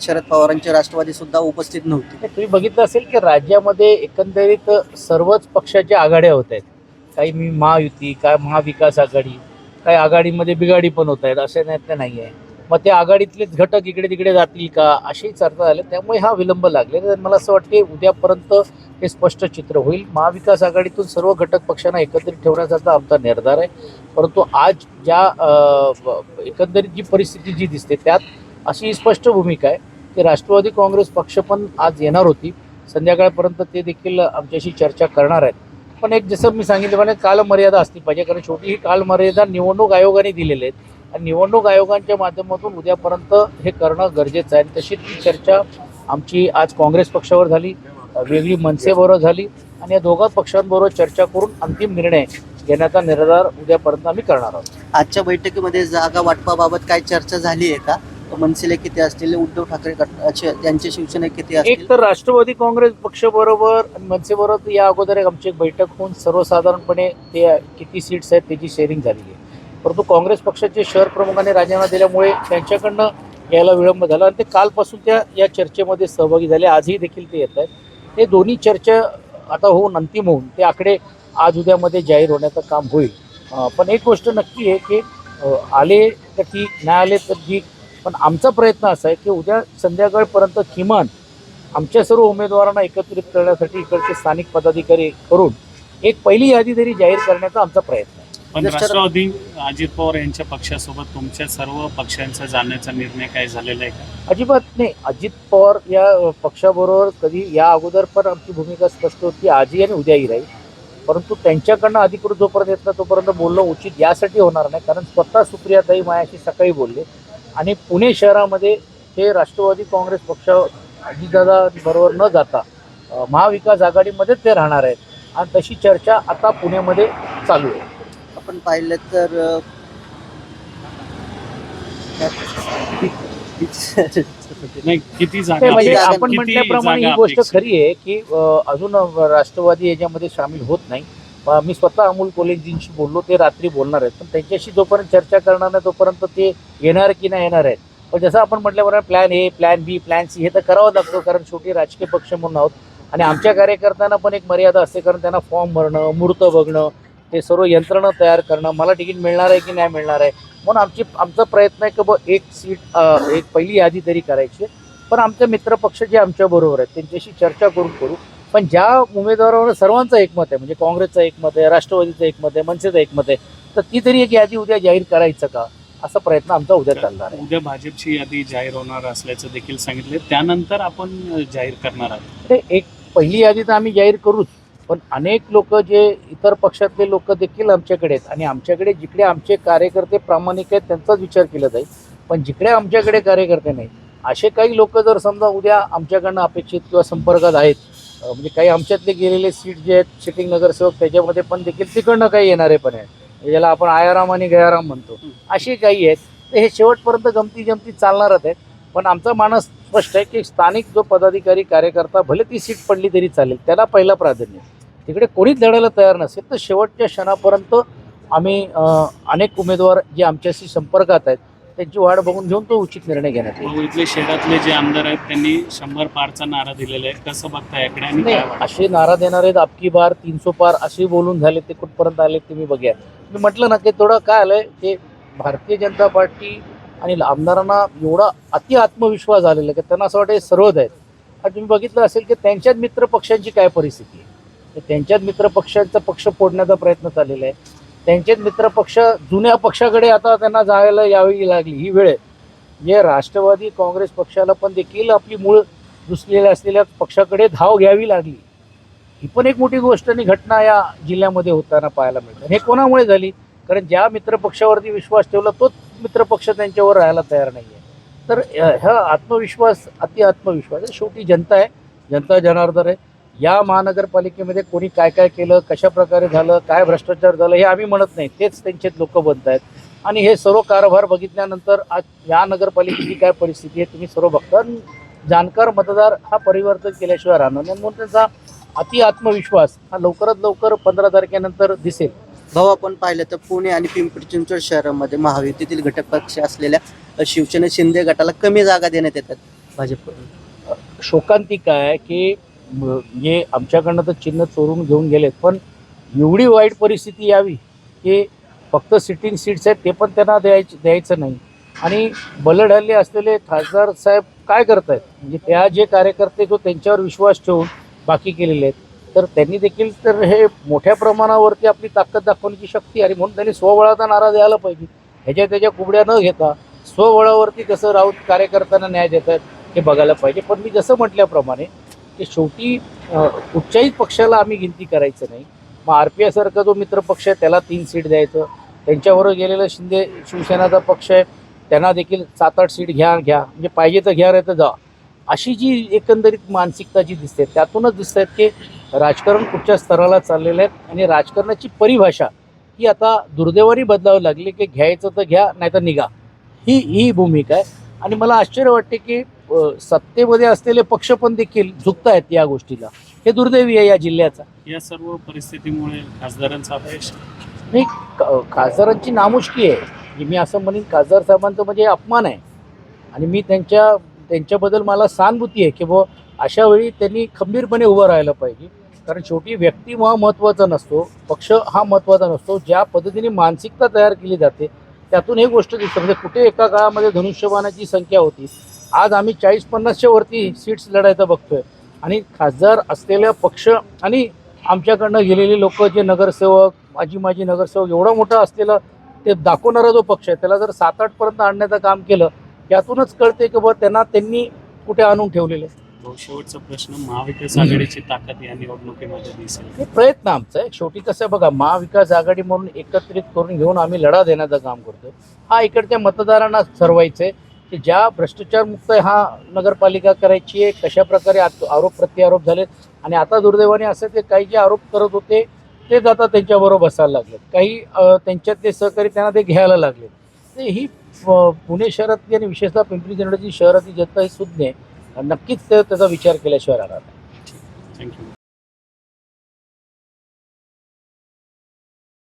शरद पवारांची राष्ट्रवादी सुद्धा उपस्थित नव्हती. तुम्ही बघितलं असेल की राज्यामध्ये एकंदरीत सर्वच पक्षाच्या आघाड्या होत आहेत. काही मी महायुती काय महाविकास आघाडी काही आघाडीमध्ये बिघाडी पण होत आहेत असे नाही नाही आहे मग ते आघाडीतलेच घटक इकडे तिकडे जातील का अशी चर्चा झाली. त्यामुळे हा विलंब लागले तर मला असं वाटते उद्यापर्यंत हे स्पष्ट चित्र होईल. महाविकास आघाडीतून सर्व घटक पक्षांना एकत्रित ठेवण्याचा आमचा निर्धार आहे. परंतु आज ज्या एकंदरीत जी परिस्थिती जी दिसते त्यात अशी स्पष्ट भूमिका आहे की राष्ट्रवादी काँग्रेस पक्ष पण आज येणार होती. संध्याकाळपर्यंत ते देखील आमच्याशी चर्चा करणार आहेत. पण एक जसं मी सांगितल्याप्रमाणे कालमर्यादा असली पाहिजे. कारण शेवटी ही कालमर्यादा निवडणूक आयोगाने दिलेले आहेत आणि निवडणूक आयोगांच्या माध्यमातून उद्यापर्यंत हे करणं गरजेचं आहे. आणि तशी ती चर्चा आमची आज काँग्रेस पक्षावर झाली वेगळी मनसेबरोबर झाली आणि या दोघा पक्षांबरोबर चर्चा करून अंतिम निर्णय घेण्याचा निर्धार उद्यापर्यंत आम्ही करणार आहोत. आजच्या बैठकीमध्ये जागा वाटपाबाबत काय चर्चा झाली आहे का? मनसेले किती असतील उद्धव ठाकरे त्यांचे शिवसेना किती एक तर राष्ट्रवादी काँग्रेस पक्षबरोबर मनसेबरोबर या अगोदर एक आमची एक बैठक होऊन सर्वसाधारणपणे ते किती सीट्स आहेत त्याची शेअरिंग झालेली आहे. परंतु काँग्रेस पक्षाचे शहर प्रमुखांनी राजीनामा दिल्यामुळे त्यांच्याकडनं यायला विलंब झाला आणि ते कालपासून त्या या चर्चेमध्ये सहभागी झाले. आजही देखील ते येत आहेत. हे दोन्ही चर्चा आता होऊन अंतिम होऊन ते आकडे आज उद्यामध्ये जाहीर होण्याचं काम होईल. पण एक गोष्ट नक्की आहे की आले तर ठीक नाही आले तर ठीक. पण आमचा प्रयत्न असा आहे की उद्या संध्याकाळपर्यंत किमान आमच्या सर्व उमेदवारांना एकत्रित करण्यासाठी इकडचे स्थानिक पदाधिकारी करून एक पहिली यादी तरी जाहीर करण्याचा आमचा प्रयत्न पण राष्ट्रवादी अजित पवार यांच्या पक्षासोबत तुमच्या सर्व पक्षांचा जाण्याचा निर्णय काय झालेला आहे का? अजिबात नाही. अजित पवार या अ, पक्षाबरोबर कधी या अगोदर पण आमची भूमिका स्पष्ट होती. आजही आणि उद्याही राहील. परंतु त्यांच्याकडनं अधिकृत जोपर्यंत येत नाही तोपर्यंत बोलणं उचित यासाठी होणार नाही. कारण स्वतः सुप्रियाताई मायाशी सकाळी बोलले. आणि पुणे शहरामध्ये ते राष्ट्रवादी काँग्रेस पक्ष अजितदादा बरोबर न जाता अ, महाविकास आघाडीमध्येच ते राहणार आहेत. आणि तशी चर्चा आता पुण्यामध्ये चालू आहे. आपण पाहिलं तर अ, नाही किती नाही, जागा म्हणजे आपण किती म्हटल्याप्रमाणे ही गोष्ट अपेक्षित? खरी आहे की अ, अजून राष्ट्रवादी याच्यामध्ये सामील होत नाही. अ, मी स्वतः अमोल कोलेजींशी बोललो ते रात्री बोलणार आहेत. पण त्यांच्याशी जोपर्यंत चर्चा करणार नाही तोपर्यंत ते येणार की नाही येणार आहेत. पण जसं आपण म्हटल्याप्रमाणे plan A plan B plan C हे तर करावं लागतं कारण शेवटी राजकीय पक्ष म्हणून आहोत. आणि आमच्या कार्यकर्त्यांना पण एक मर्यादा असते कारण त्यांना फॉर्म भरणं मुहूर्त बघणं ते सर्व यंत्रणा तयार करणं मला तिकीट मिळणार आहे की नाही मिळणार आहे? म्हणून आमची आमचा प्रयत्न आहे की ब एक सीट एक पहिली यादी तरी करायची. पण आमचे मित्रपक्ष जे आमच्या बरोबर आहेत त्यांच्याशी चर्चा करून करू. पण ज्या उमेदवारावर सर्वांचं एकमत आहे म्हणजे काँग्रेसचं एकमत आहे राष्ट्रवादीचं एकमत आहे मनसेचं एकमत आहे तर ती तरी एक यादी उद्या जाहीर करायचं का? असा प्रयत्न आमचा उद्या चालणार आहे. उद्या भाजपची यादी जाहीर होणार असल्याचं देखील सांगितले. त्यानंतर आपण जाहीर करणार आहोत. ते एक पहिली यादी तर आम्ही जाहीर करूच. पण अनेक लोक जे इतर पक्षातले लोक देखील आमच्याकडे आहेत. आणि आमच्याकडे जिकडे आमचे कार्यकर्ते प्रामाणिक आहेत त्यांचाच विचार केला जाईल. पण जिकडे आमच्याकडे कार्यकर्ते नाही असे काही लोक जर समजा उद्या आमच्याकडनं अपेक्षित किंवा संपर्कात आहेत म्हणजे काही आमच्यातले गेलेले सीट जे आहेत सिटिंग नगरसेवक त्याच्यामध्ये पण देखील तिकडनं काही येणारे पण आहेत. ज्याला आपण आयाराम आणि गयाराम म्हणतो असे काही आहेत. तर हे शेवटपर्यंत गमती जमती चालणारच आहेत. पण आमचा मानस स्पष्ट आहे की स्थानिक जो पदाधिकारी कार्यकर्ता भले ती सीट पडली तरी चालेल त्याला पहिला प्राधान्य तिकडे कोणीच लढायला तयार नसेल तर शेवटच्या क्षणापर्यंत आम्ही अनेक उमेदवार जे आमच्याशी संपर्कात आहेत त्यांची वाढ बघून घेऊन तो उचित निर्णय घेण्यात येईल. इथले शहरातले जे आमदार आहेत त्यांनी शंभर पारचा नारा दिलेला आहे. कसं बघता याकडे? असे नारा देणारे आहेत, आपकी बार तीनशे पार असे बोलून झाले ते कुठपर्यंत आले तुम्ही बघा मी म्हटलं ना की थोडं काय आलंय ते भारतीय जनता पार्टी आणि आमदारांना एवढा अति आत्मविश्वास आलेला आहे की त्यांना असं वाटतं हे सर्वच आहेत. आणि तुम्ही बघितलं असेल की त्यांच्याच मित्र पक्षांची काय परिस्थिती आहे? तर त्यांच्याच मित्रपक्षांचा पक्ष फोडण्याचा प्रयत्न चाललेला आहे. त्यांचेच मित्रपक्ष जुन्या पक्षाकडे आता त्यांना जायला यावी लागली ही वेळ आहे. जे राष्ट्रवादी काँग्रेस पक्षाला पण देखील आपली मूळ दुसलेल्या असलेल्या पक्षाकडे धाव घ्यावी लागली. ही पण एक मोठी गोष्ट आणि घटना या जिल्ह्यामध्ये होताना पाहायला मिळते. हे कोणामुळे झाली? कारण ज्या मित्रपक्षावरती विश्वास ठेवला तोच मित्रपक्ष त्यांच्यावर राहायला तयार नाही आहे तर हा आत्मविश्वास अति आत्मविश्वास शेवटी जनता आहे. जनता जनार्दन आहे. या महानगरपालिकेमध्ये कोणी काय काय केलं कशा प्रकारे झालं काय भ्रष्टाचार झालं हे आम्ही म्हणत नाही. तेच त्यांचे लोक बनत आहेत. आणि हे सर्व कारभार बघितल्यानंतर आज या नगरपालिकेची काय परिस्थिती आहे तुम्ही सर्व बघता. जाणकार मतदार हा परिवर्तन केल्याशिवाय राहणार नाही. म्हणून त्यांचा अति आत्मविश्वास हा लवकरात लवकर पंधरा तारखेनंतर दिसेल. भाऊ आपण पाहिलं तर पुणे आणि पिंपरी चिंचवड शहरामध्ये महायुतीतील घटक पक्ष असलेल्या शिवसेना शिंदे गटाला कमी जागा देण्यात येतात. भाजपकडून शोकांतिक आहे की जे आमच्याकडनं तर चिन्ह चोरून घेऊन गेलेत. पण एवढी वाईट परिस्थिती यावी की फक्त सिटिंग सीट्स आहेत ते पण त्यांना द्यायचे द्यायचं नाही. आणि बलड हल्ले असलेले खासदार साहेब काय करत आहेत म्हणजे त्या जे कार्यकर्ते जो त्यांच्यावर विश्वास ठेवून बाकी केलेले आहेत तर त्यांनी देखील तर हे मोठ्या प्रमाणावरती आपली ताकद दाखवण्याची शक्ती आणि म्हणून त्यांनी स्वबळाचा नारा द्यायला पाहिजे. ह्याच्या त्याच्या कुबड्या न घेता स्वबळावरती कसं राऊत कार्यकर्त्यांना न्याय देत आहेत हे बघायला पाहिजे. पण मी जसं म्हटल्याप्रमाणे की शेवटी कुठच्याही पक्षाला आम्ही गिनती करायचं नाही. मग आर पी आयसारखा जो मित्रपक्ष आहे त्याला तीन सीट द्यायचं. त्यांच्याबरोबर गेलेलं शिंदे शिवसेनाचा पक्ष आहे त्यांना देखील सात आठ सीट घ्या घ्या. म्हणजे पाहिजे तर घ्या नाही तर जा. अशी जी एकंदरीत मानसिकता जी दिसते त्यातूनच दिसत आहेत की राजकारण कुठच्या स्तराला चाललेलं आहे आणि राजकारणाची परिभाषा ही आता दुर्दैवाने बदलावी लागली की घ्यायचं तर घ्या नाही तर निघा. ही ही भूमिका आहे. आणि मला आश्चर्य वाटते की सत्तेमध्ये असलेले पक्ष पण देखील झुकत आहेत या गोष्टीला. हे दुर्दैवी आहे या जिल्ह्याचा. या सर्व परिस्थितीमुळे खासदारांचा अपयश? नाही खासदारांची नामुष्की आहे. म्हणजे मी असं म्हणेन खासदार साहेबांचं म्हणजे अपमान आहे. आणि मी त्यांच्या त्यांच्याबद्दल मला सहानुभूती आहे की बुवा अशा वेळी त्यांनी खंबीरपणे उभं राहायला पाहिजे. कारण शेवटी व्यक्ती हा महत्त्वाचा नसतो पक्ष हा महत्त्वाचा नसतो. ज्या पद्धतीने मानसिकता तयार केली जाते त्यातून हे गोष्ट दिसते. म्हणजे कुठे एका काळामध्ये धनुष्यबाणाची संख्या होती आज आम्ही चाळीस पन्नासच्या वरती सीट्स लढायचं बघतोय. आणि खासदार असलेल्या पक्ष आणि आमच्याकडनं गेलेले लोक जे नगरसेवक माजी माजी नगरसेवक एवढा मोठा असलेला ते दाखवणारा जो पक्ष आहे त्याला जर सात आठपर्यंत आणण्याचं काम केलं यातूनच कळते की बुवा त्यांना त्यांनी कुठे आणून ठेवलेले भाऊ, शेवटचा प्रश्न महाविकास आघाडीची ताकद या निवडणुकीमध्ये दिसेल. हे प्रयत्न आमचा आहे. शेवटी कसं आहे बघा महाविकास आघाडी म्हणून एकत्रित करून घेऊन आम्ही लढा देण्याचं काम करतोय. हा इकडच्या मतदारांना ठरवायचं आहे की ज्या भ्रष्टाचारमुक्त हा नगरपालिका करायची आहे कशा प्रकारे आरोप प्रत्यारोप झालेत? आणि आता दुर्दैवाने असं ते काही जे आरोप करत होते तेच आता त्यांच्याबरोबर बसायला लागलेत. काही त्यांच्यात त्यांच्यातले सहकारी त्यांना ते घ्यायला लागले ते ही पुणे शहरातली आणि विशेषतः पिंपरी चिंचवडची शहरातली जनता ही सुज्ञ आहे. नक्कीच ते- त्याचा विचार केल्याशिवाय राहणार नाही. थँक्यू